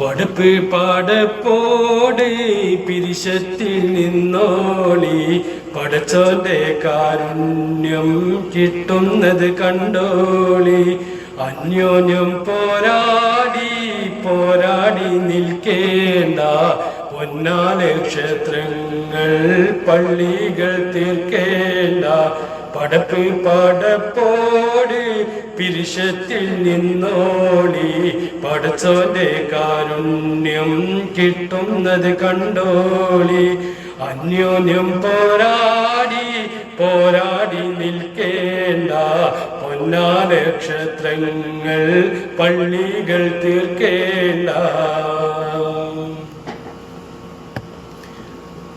പടപ്പ് പടപ്പോട് പിരിശത്തിൽ നിന്നോളി. പടച്ചോന്റെ കാരുണ്യം കിട്ടുന്നത് കണ്ടോളി. അന്യോന്യം പോരാടി പോരാടി നിൽക്കേണ്ട. പൊന്നാലെ ക്ഷേത്രങ്ങൾ പള്ളികൾ തീർക്കേണ്ട പടപ്പ് പടപ്പോട് പിരിശത്തിൽ നിന്നോളി. പടച്ചോന്റെ കാരുണ്യം കിട്ടുന്നത് കണ്ടോളി. അന്യോന്യം പോരാടി പോരാടി നിൽക്കേണ്ട. പൊന്നാനക്ഷത്രങ്ങൾ പള്ളികൾ തീർക്കേണ്ട.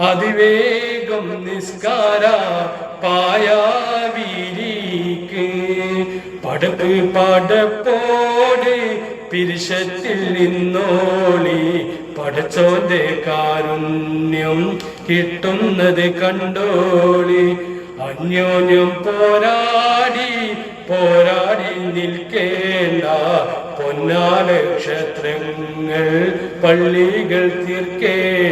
അതിവേഗം നിസ്കാര പായാവിരിക്ക്. പടപ്പ് പടപ്പോട് പിരിശത്തിൽ നിന്നോളി. പടച്ചോന്റെ കാരുണ്യം കിട്ടുന്നത് കണ്ടോളി. അന്യോന്യം പോരാടി പോരാടി നിൽക്കേണ്ട. പൊന്നാല ക്ഷേത്രങ്ങൾ പള്ളികൾ തീർക്കേണ്ട